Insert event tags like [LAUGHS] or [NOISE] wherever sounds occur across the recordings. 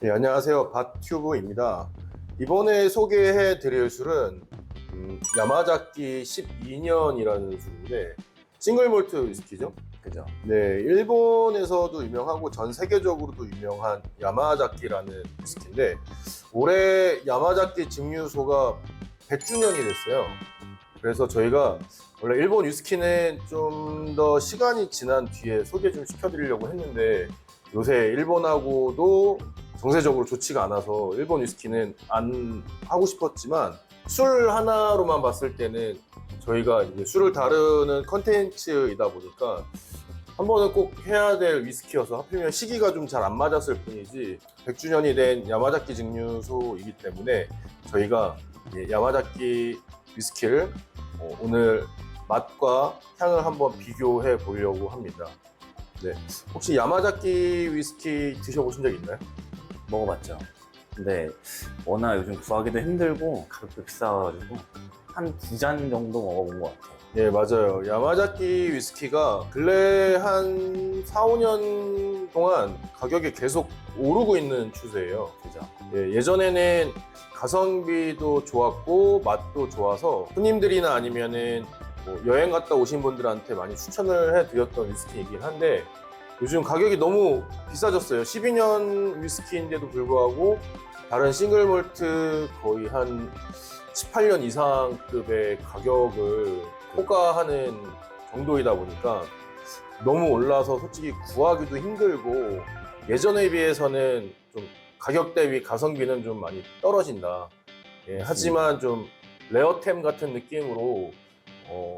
네, 안녕하세요. 밭튜브입니다. 이번에 소개해 드릴 술은 음, 야마자키 12년이라는 술인데 싱글 몰트 위스키죠. 그죠? 네, 일본에서도 유명하고 전 세계적으로도 유명한 야마자키라는 위스키인데 올해 야마자키 증류소가 100주년이 됐어요. 그래서 저희가 원래 일본 위스키는 좀 더 시간이 지난 뒤에 소개 좀 시켜드리려고 했는데 요새 일본하고도 정세적으로 좋지가 않아서 일본 위스키는 안 하고 싶었지만 술 하나로만 봤을 때는 저희가 이제 술을 다루는 컨텐츠이다 보니까 한 번은 꼭 해야 될 위스키여서 하필이면 시기가 좀 잘 안 맞았을 뿐이지 100주년이 된 야마자키 증류소이기 때문에 저희가 이제 야마자키 위스키를 어, 오늘 맛과 향을 한번 비교해 보려고 합니다. 네. 혹시 야마자키 위스키 드셔보신 적 있나요? 먹어봤죠. 근데 워낙 요즘 구하기도 힘들고 가격도 비싸가지고 한 두 잔 정도 먹어본 것 같아요. 네, 맞아요. 야마자키 위스키가 근래 한 4, 5년 동안 가격이 계속 오르고 있는 추세예요. 그죠? 예, 예전에는 가성비도 좋았고 맛도 좋아서 손님들이나 아니면은 뭐 여행 갔다 오신 분들한테 많이 추천을 해드렸던 위스키이긴 한데 요즘 가격이 너무 비싸졌어요. 12년 위스키인데도 불구하고 다른 싱글 몰트 거의 한 18년 이상급의 가격을 호가하는 정도이다 보니까 너무 올라서 솔직히 구하기도 힘들고 예전에 비해서는 좀 가격 대비 가성비는 좀 많이 떨어진다. 예, 하지만 좀 레어템 같은 느낌으로 어,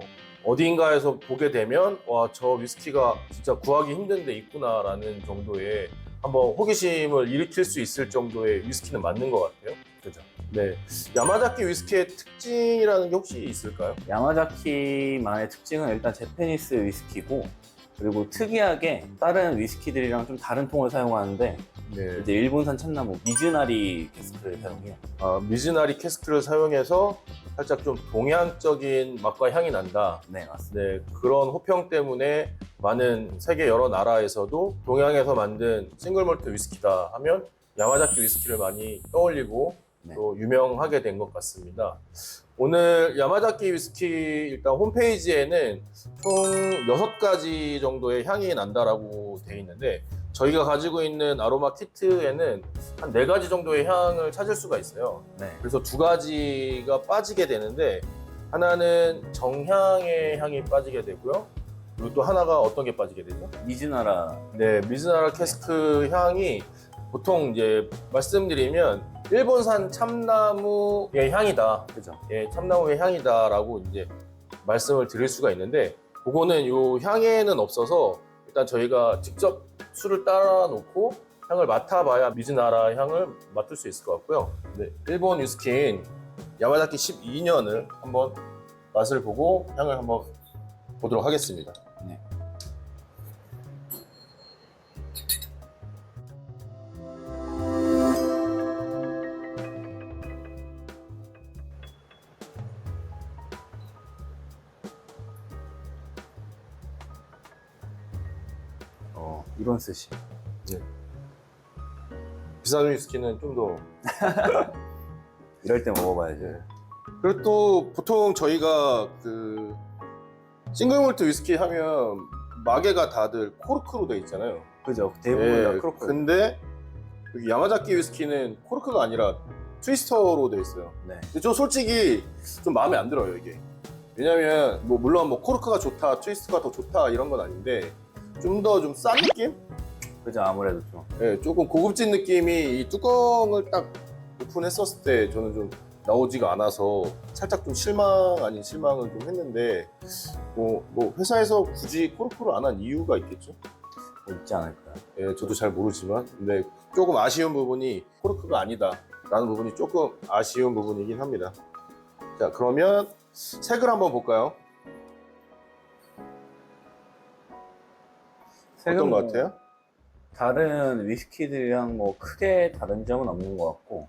어딘가에서 보게 되면 와 저 위스키가 진짜 구하기 힘든데 있구나라는 정도의 한번 호기심을 일으킬 수 있을 정도의 위스키는 맞는 것 같아요. 그죠? 네, 야마자키 위스키의 특징이라는 게 혹시 있을까요? 야마자키만의 특징은 일단 제페니스 위스키고 그리고 특이하게 다른 위스키들이랑 좀 다른 통을 사용하는데 네, 이제 일본산 참나무 미즈나리 캐스크를 사용해요. 아, 미즈나리 캐스크를 사용해서 살짝 좀 동양적인 맛과 향이 난다. 네, 맞습니다. 네, 그런 호평 때문에 많은 세계 여러 나라에서도 동양에서 만든 싱글몰트 위스키다 하면 야마자키 위스키를 많이 떠올리고 네. 또 유명하게 된 것 같습니다. 오늘 야마자키 위스키 일단 홈페이지에는 총 6가지 정도의 향이 난다라고 되어 있는데 저희가 가지고 있는 아로마 키트에는 한 4가지 정도의 향을 찾을 수가 있어요. 네. 그래서 두 가지가 빠지게 되는데 하나는 정향의 향이 빠지게 되고요. 그리고 또 하나가 어떤 게 빠지게 되죠? 미즈나라 네, 미즈나라 캐스크 향이 보통 이제 말씀드리면 일본산 참나무의 향이다. 그죠? 예, 참나무의 향이다라고 이제 말씀을 드릴 수가 있는데 그거는 요 향에는 없어서 일단 저희가 직접 술을 따라 놓고 향을 맡아봐야 미즈나라 향을 맡을 수 있을 것 같고요. 네, 일본 위스키인 야마자키 12년을 한번 맛을 보고 향을 한번 보도록 하겠습니다. 네. 어, 이런 스시. 비싼 위스키는 좀 더 [LAUGHS] 이럴 때 먹어봐야죠. 네. 그리고 또 보통 저희가 그 싱글몰트 위스키 하면 마개가 다들 코르크로 돼 있잖아요. 그죠? 대부분 다 예, 크로커. 근데 여기 야마자키 위스키는 코르크가 아니라 트위스터로 돼 있어요. 네. 근데 저 솔직히 좀 마음에 안 들어요 이게. 왜냐면 뭐 물론 뭐 코르크가 좋다, 트위스트가 더 좋다 이런 건 아닌데 좀 더 좀 싼 느낌? 그죠? 아무래도 좀. 예, 조금 고급진 느낌이 이 뚜껑을 딱 오픈했었을 때 저는 좀 나오지가 않아서 살짝 좀 실망 아닌 실망을 좀 했는데 뭐, 뭐 회사에서 굳이 코르크를 안 한 이유가 있겠죠? 있지 않을까요? 예, 저도 잘 모르지만 근데 조금 아쉬운 부분이 코르크가 아니다 라는 부분이 조금 아쉬운 부분이긴 합니다 자 그러면 색을 한번 볼까요? 어떤 것뭐 같아요? 다른 위스키들이랑 뭐 크게 다른 점은 없는 것 같고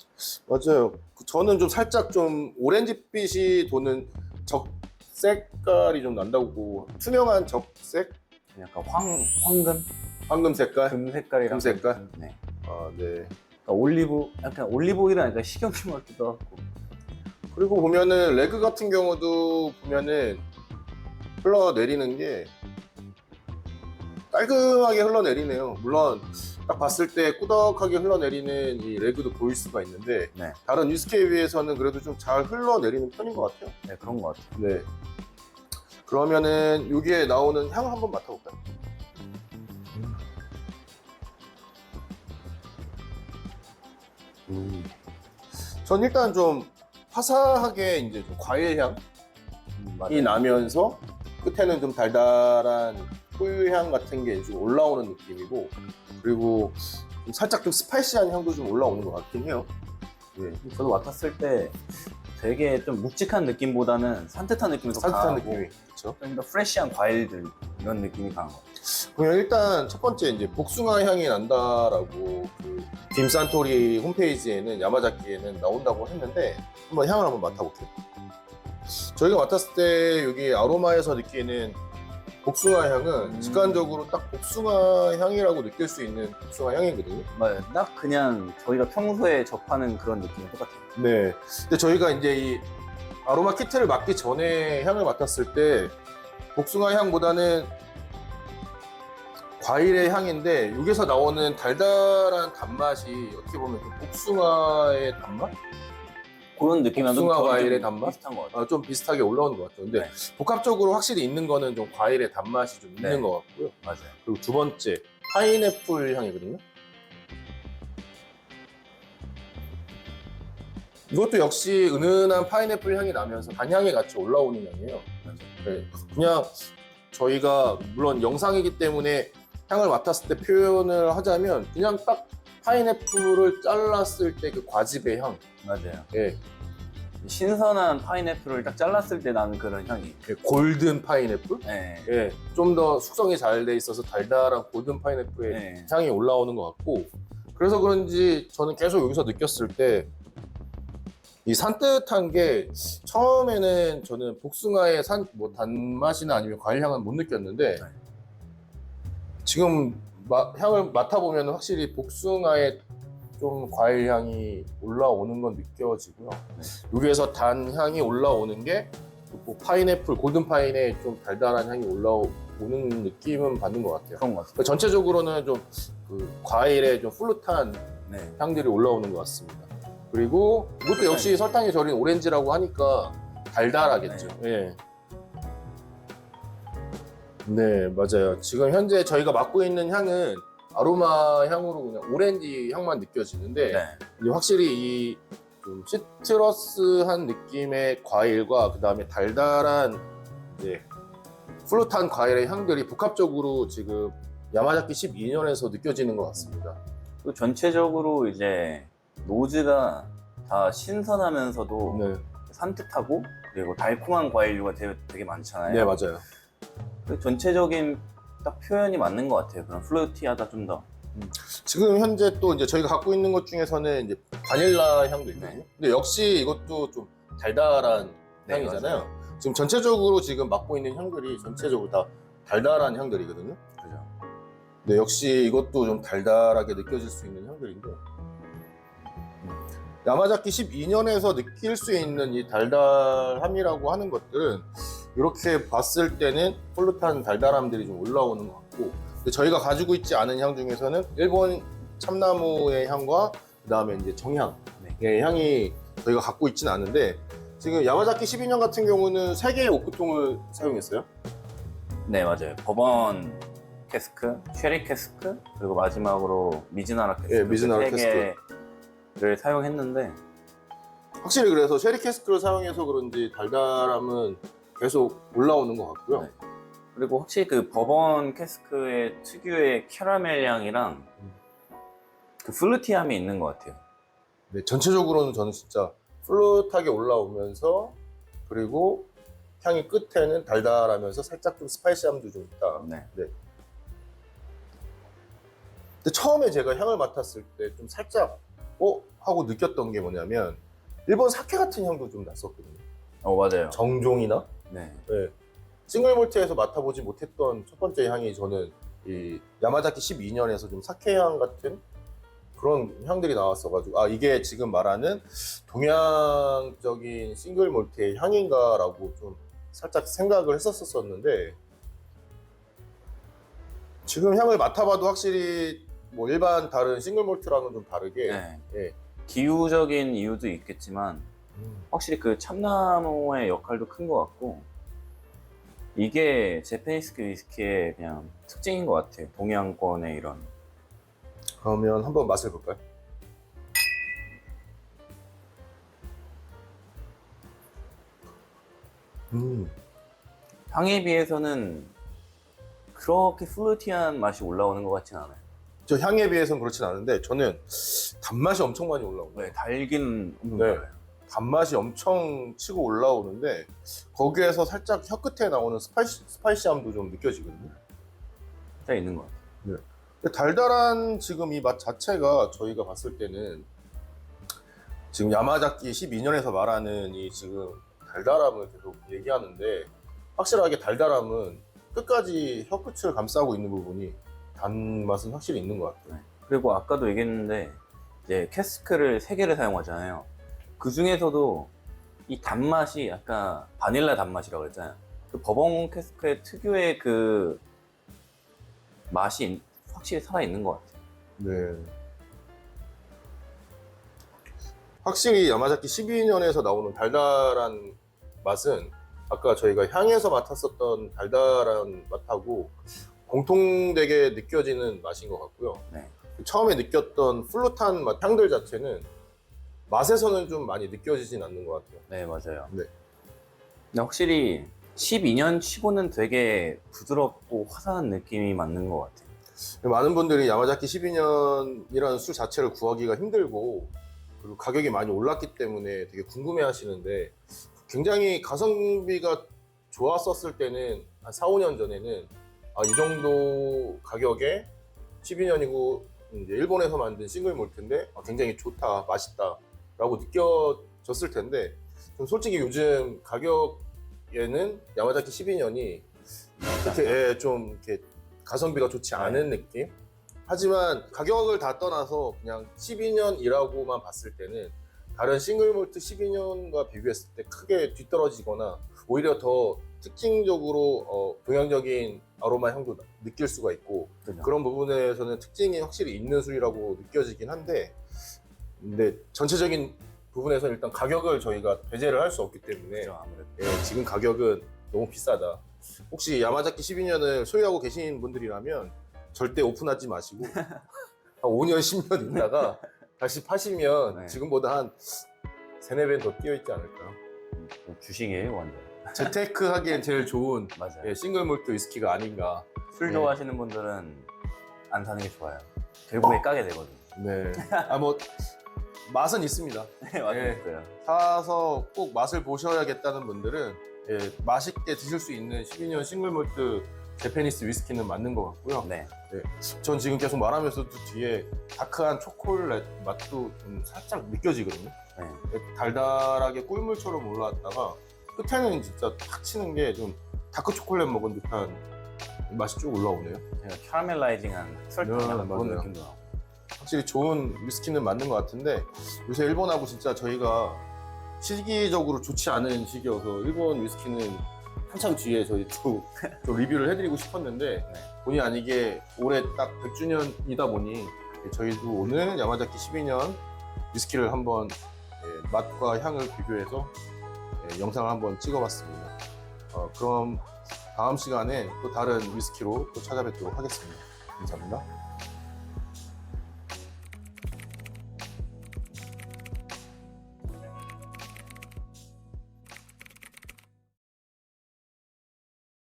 맞아요 저는 좀 살짝 좀 오렌지빛이 도는 적 색깔이 좀 난다고 투명한 적색? 약간 황, 황금? 황금 색깔? 금 색깔이랑 금 색깔? 네. 아, 네. 올리브 약간 올리브 오일은 식용유 같기도 하고. 그리고 보면은 레그 같은 경우도 보면은 흘러 내리는 게 깔끔하게 흘러내리네요. 물론 딱 봤을 때 꾸덕하게 흘러내리는 이 레그도 보일 수가 있는데 네, 다른 위스키에 비해서는 그래도 좀 잘 흘러내리는 편인 것 같아요. 네 그런 것 같아요. 네. 그러면은 여기에 나오는 향을 한번 맡아볼까요? 음. 전 일단 좀 화사하게 이제 좀 과일 향이 맞아요. 나면서 끝에는 좀 달달한 꿀향 같은 게 좀 올라오는 느낌이고 그리고 좀 살짝 좀 스파이시한 향도 좀 올라오는 것 같긴 해요. 네. 저도 맡았을 때 되게 좀 묵직한 느낌보다는 산뜻한 느낌이 더 산뜻한 강하고 느낌이 그렇죠. 좀 더 프레시한 과일들 이런 느낌이 강한 것 같아요. 그러면 일단 첫 번째 이제 복숭아 향이 난다라고 그 빔산토리 홈페이지에는 야마자키에는 나온다고 했는데 한번 향을 한번 맡아볼게요. 저희가 맡았을 때 여기 아로마에서 느끼는 복숭아 향은 음. 직관적으로 딱 복숭아 향이라고 느낄 수 있는 복숭아 향이거든요. 맞아요. 딱 그냥 저희가 평소에 접하는 그런 느낌이 똑같아요. 네. 근데 저희가 이제 이 아로마 키트를 맡기 전에 향을 맡았을 때 복숭아 향보다는 과일의 향인데 여기서 나오는 달달한 단맛이 어떻게 보면 좀 복숭아의 단맛? 그런 느낌이랑 좀 복숭아 과일의 단맛? 비슷한 것 같아요. 아, 좀 비슷하게 올라오는 것 같아요. 근데 네. 복합적으로 확실히 있는 거는 좀 과일의 단맛이 좀 있는 네. 것 같고요. 맞아요. 그리고 두 번째 파인애플 향이거든요. 이것도 역시 은은한 파인애플 향이 나면서 단향이 같이 올라오는 향이에요. 네. 그냥 저희가 물론 영상이기 때문에 향을 맡았을 때 표현을 하자면 그냥 딱 파인애플을 잘랐을 때 그 과즙의 향. 맞아요. 예. 신선한 파인애플을 딱 잘랐을 때 나는 그런 향이. 예, 골든 파인애플. 네. 예. 좀 더 숙성이 잘 돼 있어서 달달한 골든 파인애플의 네. 향이 올라오는 것 같고 그래서 그런지 저는 계속 여기서 느꼈을 때 이 산뜻한 게 처음에는 저는 복숭아의 산 뭐 단맛이나 아니면 과일 향은 못 느꼈는데 네. 지금 마- 향을 맡아 보면 확실히 복숭아의 좀 과일 향이 올라오는 건 느껴지고요. 여기에서 단 향이 올라오는 게 뭐 파인애플 골든 파인의 좀 달달한 향이 올라오는 느낌은 받는 것 같아요. 그런 것 같아요. 그러니까 전체적으로는 좀 그 과일의 좀 플루트한 네. 향들이 올라오는 것 같습니다. 그리고 이것도 역시 설탕이 절인 오렌지라고 하니까 달달하겠죠. 예. 네, 맞아요. 지금 현재 저희가 맡고 있는 향은 아로마 향으로 그냥 오렌지 향만 느껴지는데 네. 이제 확실히 이좀 시트러스한 느낌의 과일과 그 다음에 달달한 이제 플루트한 과일의 향들이 복합적으로 지금 야마자키 12년에서 느껴지는 것 같습니다. 또 전체적으로 이제 노즈가 다 신선하면서도 네, 산뜻하고 그리고 달콤한 과일류가 되게, 되게 많잖아요. 네 맞아요. 그 전체적인 딱 표현이 맞는 것 같아요. 그런 플루티하다 좀 더. 지금 현재 또 이제 저희가 갖고 있는 것 중에서는 이제 바닐라 향도 있거든요. 네. 근데 역시 이것도 좀 달달한 네, 향이잖아요. 지금 전체적으로 지금 맡고 있는 향들이 전체적으로 다 달달한 향들이거든요. 그죠. 네, 역시 이것도 좀 달달하게 느껴질 수 있는 향들인데 야마자키 12년에서 느낄 수 있는 이 달달함이라고 하는 것들은 이렇게 봤을 때는 폴루탄 달달함들이 좀 올라오는 것 같고 저희가 가지고 있지 않은 향 중에서는 일본 참나무의 향과 그 다음에 이제 정향의 네. 향이 저희가 갖고 있지는 않은데 지금 야마자키 12년 같은 경우는 세 개의 오크통을 사용했어요. 네 맞아요. 버번 캐스크, 쉐리 캐스크 그리고 마지막으로 미즈나라 캐스크. 예, 미즈나라 세개 를 사용했는데 확실히 그래서 쉐리 캐스크를 사용해서 그런지 달달함은 계속 올라오는 것 같고요. 네. 그리고 확실히 그 버번 캐스크의 특유의 캐러멜 향이랑 그 플루티함이 있는 것 같아요. 네, 전체적으로는 저는 진짜 플룻하게 올라오면서 그리고 향이 끝에는 달달하면서 살짝 좀 스파이시함도 좀 있다. 네. 근데 처음에 제가 향을 맡았을 때 좀 살짝 어? 하고 느꼈던 게 뭐냐면 일본 사케 같은 향도 좀 났었거든요. 어 맞아요. 정종이나 네. 네. 싱글 몰트에서 맡아보지 못했던 첫 번째 향이 저는 이 야마자키 12년에서 좀 사케 향 같은 그런 향들이 나왔어가지고 아 이게 지금 말하는 동양적인 싱글 몰트의 향인가라고 좀 살짝 생각을 했었었는데 지금 향을 맡아봐도 확실히 뭐 일반 다른 싱글 몰트랑은 좀 다르게 네. 예. 기후적인 이유도 있겠지만 음, 확실히 그 참나무의 역할도 큰 것 같고 이게 제페니스크 위스키의 그냥 특징인 것 같아요. 동양권의 이런 그러면 한번 맛을 볼까요? 음, 향에 비해서는 그렇게 플루티한 맛이 올라오는 것 같진 않아요. 저 향에 비해서는 그렇진 않은데 저는 단맛이 엄청 많이 올라오고 네, 달기는 없는 네. 거예요. 단맛이 엄청 치고 올라오는데 거기에서 살짝 혀 끝에 나오는 스파이시, 스파이시함도 좀 느껴지거든요. 딱 있는 것 같아요. 근데 달달한 지금 이 맛 자체가 저희가 봤을 때는 지금 야마자키 12년에서 말하는 이 지금 달달함을 계속 얘기하는데 확실하게 달달함은 끝까지 혀 끝을 감싸고 있는 부분이 단맛은 확실히 있는 것 같아요. 그리고 아까도 얘기했는데 이제 캐스크를 세 개를 사용하잖아요. 그 중에서도 이 단맛이 아까 바닐라 단맛이라고 그랬잖아요. 그 버번 캐스크의 특유의 그 맛이 확실히 살아 있는 것 같아요. 네. 확실히 야마자키 12년에서 나오는 달달한 맛은 아까 저희가 향에서 맡았었던 달달한 맛하고 공통되게 느껴지는 맛인 것 같고요. 네. 처음에 느꼈던 플루탄 맛 향들 자체는 맛에서는 좀 많이 느껴지진 않는 것 같아요. 네, 맞아요. 네. 근데 확실히 12년 치고는 되게 부드럽고 화사한 느낌이 맞는 것 같아요. 많은 분들이 야마자키 12년이라는 술 자체를 구하기가 힘들고 그리고 가격이 많이 올랐기 때문에 되게 궁금해 하시는데 굉장히 가성비가 좋았었을 때는 한 4, 5년 전에는 아, 이 정도 가격에 12년이고 이제 일본에서 만든 싱글 몰트인데 아, 굉장히 좋다, 맛있다 라고 느껴졌을 텐데 좀 솔직히 요즘 가격에는 야마자키 12년이 이렇게 예, 좀 이렇게 가성비가 좋지 않은 느낌. 하지만 가격을 다 떠나서 그냥 12년이라고만 봤을 때는 다른 싱글 몰트 12년과 비교했을 때 크게 뒤떨어지거나 오히려 더 특징적으로 어, 동양적인 아로마 향도 나- 느낄 수가 있고 그죠? 그런 부분에서는 특징이 확실히 있는 술이라고 느껴지긴 한데 근데 전체적인 부분에서는 일단 가격을 저희가 배제를 할 수 없기 때문에 그죠, 아무래도. 예, 지금 가격은 너무 비싸다. 혹시 야마자키 12년을 소유하고 계신 분들이라면 절대 오픈하지 마시고 [LAUGHS] 한 5년, 10년 있다가 다시 파시면 네. 지금보다 한 3, 4배 더 뛰어 있지 않을까. 음, 주식이에요, 완전. 재테크 하기엔 제일 좋은 맞아요. 예, 싱글 몰트 위스키가 아닌가. 술 네. 좋아하시는 분들은 안 사는 게 좋아요. 결국에 까게 되거든요. 네. 아, 뭐, 맛은 있습니다. [LAUGHS] 네, 맞아요. 네. 있어요. 사서 꼭 맛을 보셔야겠다는 분들은 예, 맛있게 드실 수 있는 12년 싱글 몰트 제페니스 위스키는 맞는 것 같고요. 네. 전 지금 계속 말하면서도 뒤에 다크한 초콜릿 맛도 좀 살짝 느껴지거든요. 네. 달달하게 꿀물처럼 올라왔다가 끝에는 진짜 탁 치는 게 좀 다크 초콜릿 먹은 듯한 맛이 쭉 올라오네요. 제가 캐러멜라이징한 설탕 네, 그런. 느낌도 나고. 확실히 좋은 위스키는 맞는 것 같은데 요새 일본하고 진짜 저희가 시기적으로 좋지 않은 시기여서 일본 위스키는 한참 뒤에 저희 또, 또 리뷰를 해드리고 싶었는데 본의 아니게 올해 딱 100주년이다 보니 저희도 오늘 야마자키 12년 위스키를 한번 예, 맛과 향을 비교해서 예, 영상을 한번 찍어봤습니다. 어, 그럼 다음 시간에 또 다른 위스키로 또 찾아뵙도록 하겠습니다. 감사합니다.